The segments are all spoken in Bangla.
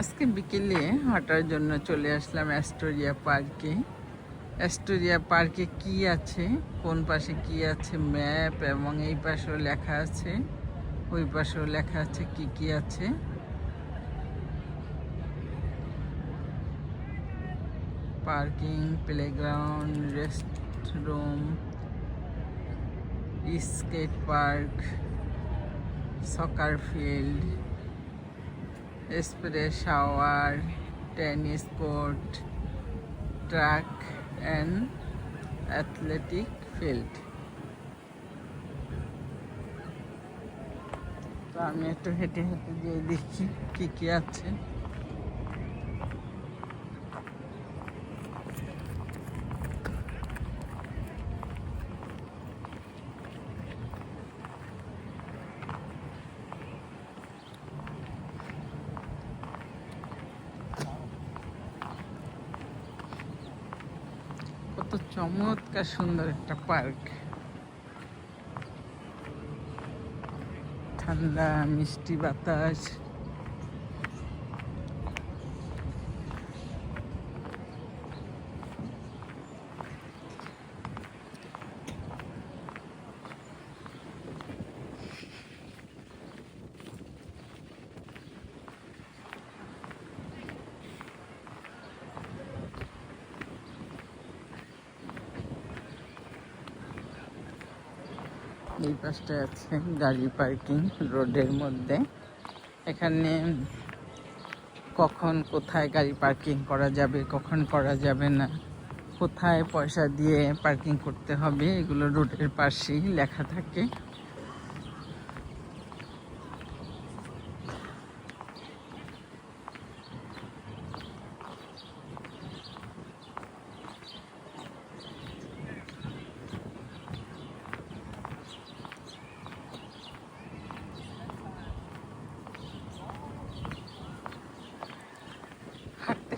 আজকে বিকেলে হাঁটার জন্য চলে আসলাম অ্যাস্টোরিয়া পার্কে। অ্যাস্টোরিয়া পার্কে কি আছে, কোন পাশে কি আছে ম্যাপ এবং এই পাশেও লেখা আছে, ওই পাশেও লেখা আছে কি কি আছে? Parking, playground, restroom, skate park, soccer field. Spray, shower, tennis court track and athletic field. তো আমি একটু হেঁটে হেঁটে গিয়ে দেখি কী কী আছে। চমৎকার সুন্দর একটা পার্ক। ঠান্ডা মিষ্টি বাতাস। এই পাশটা আছে গাড়ি পার্কিং রোডের মধ্যে। এখানে কখন কোথায় গাড়ি পার্কিং করা যাবে, কখন করা যাবে না, কোথায় পয়সা দিয়ে পার্কিং করতে হবে, এগুলো রোডের পাশেই লেখা থাকে।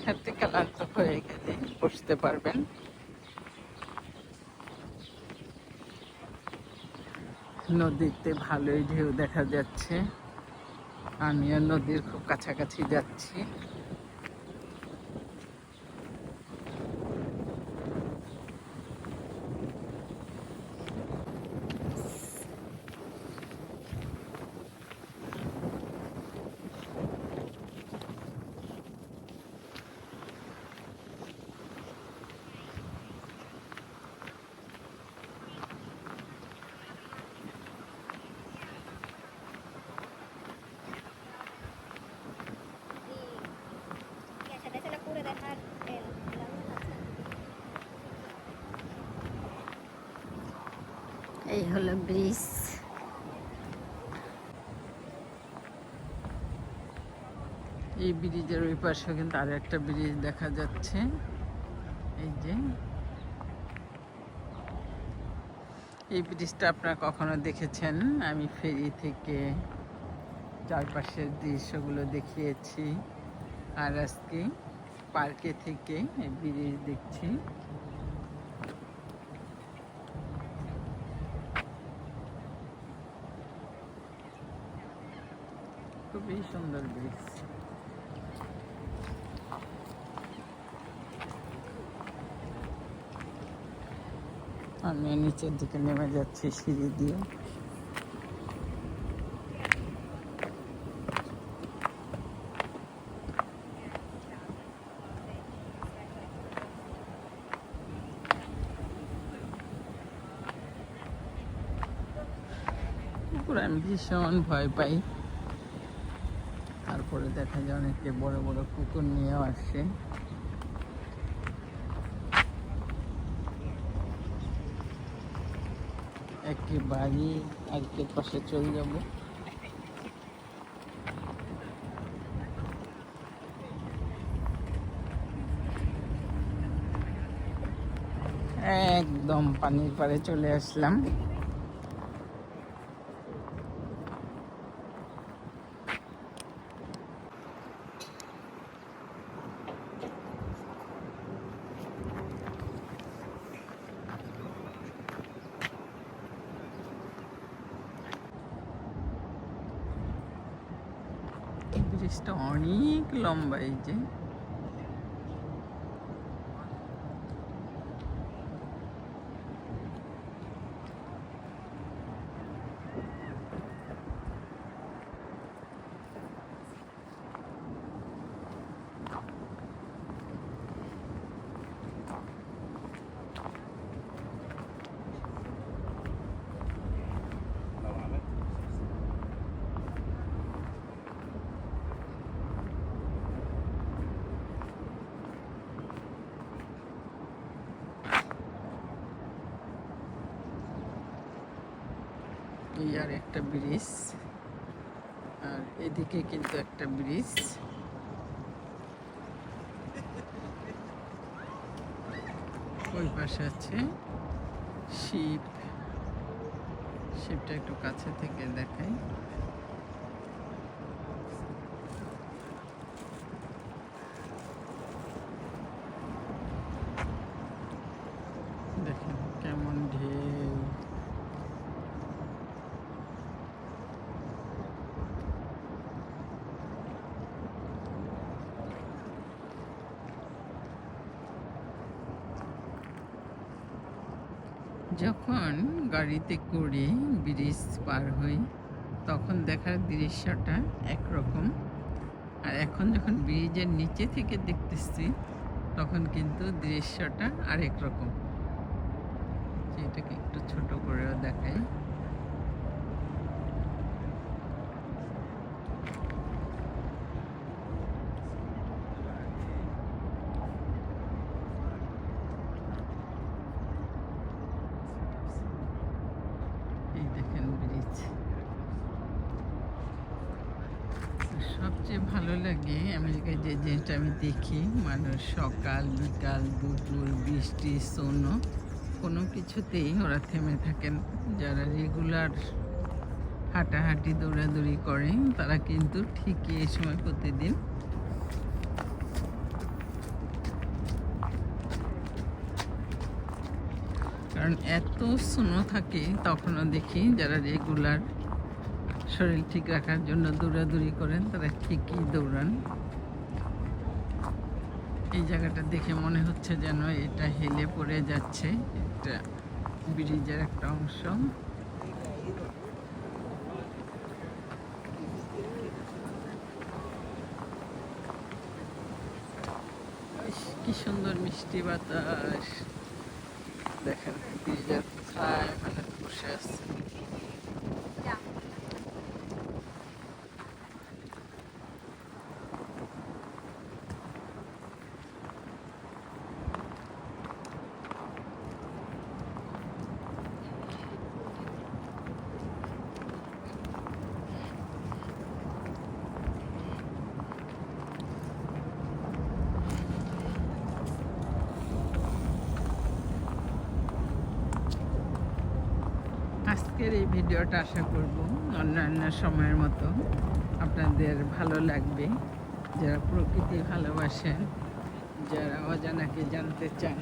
হাঁটতে ক্লান্ত হয়ে গেলে বসতে পারবেন। নদীতে ভালোই ঢেউ দেখা যাচ্ছে। আমিও নদীর খুব কাছাকাছি যাচ্ছি। এই হলো ব্রিজ। এই ব্রিজের ওই পাশে কিন্তু আর একটা ব্রিজ দেখা যাচ্ছে। এই যে। এই ব্রিজটা আপনারা কখনো দেখেছেন? আমি ফেরি থেকে চারপাশের দৃশ্যগুলো দেখিয়েছি। আর আজকে পার্কে থেকে ব্রিজ দেখছি। খুবই সুন্দর ব্রিজ আমি নিচের দিকে নেমে যাচ্ছি সিঁড়ি দিয়ে। আমি ভীষণ ভয় পাই। তারপরে দেখা যায় অনেকে বড় বড় কুকুর নিয়েও আসে। একটি বাড়ি আরেকের পাশে চলে যাব। একদম পানির পাড়ে চলে আসলাম। ব্রিজটা অনেক লম্বা এই যে। এই আর একটা ব্রিজ। আর এদিকে কিন্তু একটা ব্রিজ। ওই পাশে আছে শিপ। শিপটা একটু কাছে থেকে দেখাই দেখেন কেমন ঢেউ যখন গাড়িতে করে ব্রিজ পার হই, তখন দেখার দৃশ্যটা একরকম। আর এখন যখন ব্রিজের নিচে থেকে দেখতেছি, তখন কিন্তু দৃশ্যটা আরেক রকম। এটাকে একটু ছোট করেও দেখাই এই দেখেন ব্রিজ সবচেয়ে ভালো লাগে আমেরিকায় যে জিনিসটা আমি দেখি, মানুষ সকাল, বিকাল, দুপুর, বৃষ্টি, সোনো, কোনো কিছুতেই ওরা থেমে থাকেন। যারা রেগুলার হাঁটাহাঁটি, দৌড়াদৌড়ি করে তারা কিন্তু ঠিকই এই সময় প্রতিদিন কারণ এত স্নো থাকে, তখনও দেখি যারা রেগুলার শরীর ঠিক রাখার জন্য দৌড়াদৌড়ি করেন, তারা ঠিকই দৌড়ান। এই জায়গাটা দেখে মনে হচ্ছে যেন এটা হেলে পড়ে যাচ্ছে, এটা ব্রিজের একটা অংশ। কি সুন্দর মিষ্টি বাতাস। দেখেন, ব্রিজের বসে আছে। আজকের এই ভিডিওটা আশা করব অন্যান্য সময়ের মতো আপনাদের ভালো লাগবে। যারা প্রকৃতি ভালোবাসেন, যারা অজানাকে জানতে চান,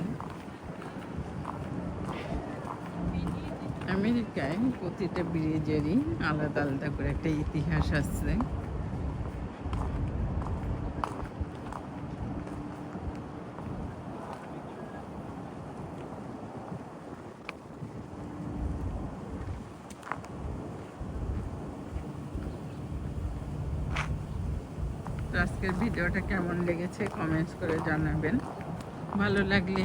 আমেরিকায় প্রতিটা ব্রিজেরই আলাদা আলাদা করে একটা ইতিহাস আছে। আজকের ভিডিওটা কেমন লেগেছে কমেন্টস করে জানাবেন। ভালো লাগলে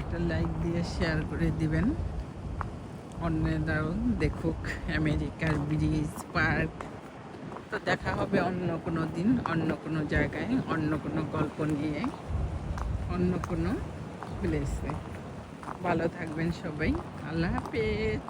একটা লাইক দিয়ে শেয়ার করে দিবেন। অন্যরাও দেখুক, আমেরিকার ব্রিজ, পার্ক। তো দেখা হবে অন্য কোনো দিন, অন্য কোনো জায়গায়, অন্য কোনো গল্প নিয়ে, অন্য কোনো প্লেসে ভালো থাকবেন সবাই। আল্লাহ হাফেজ।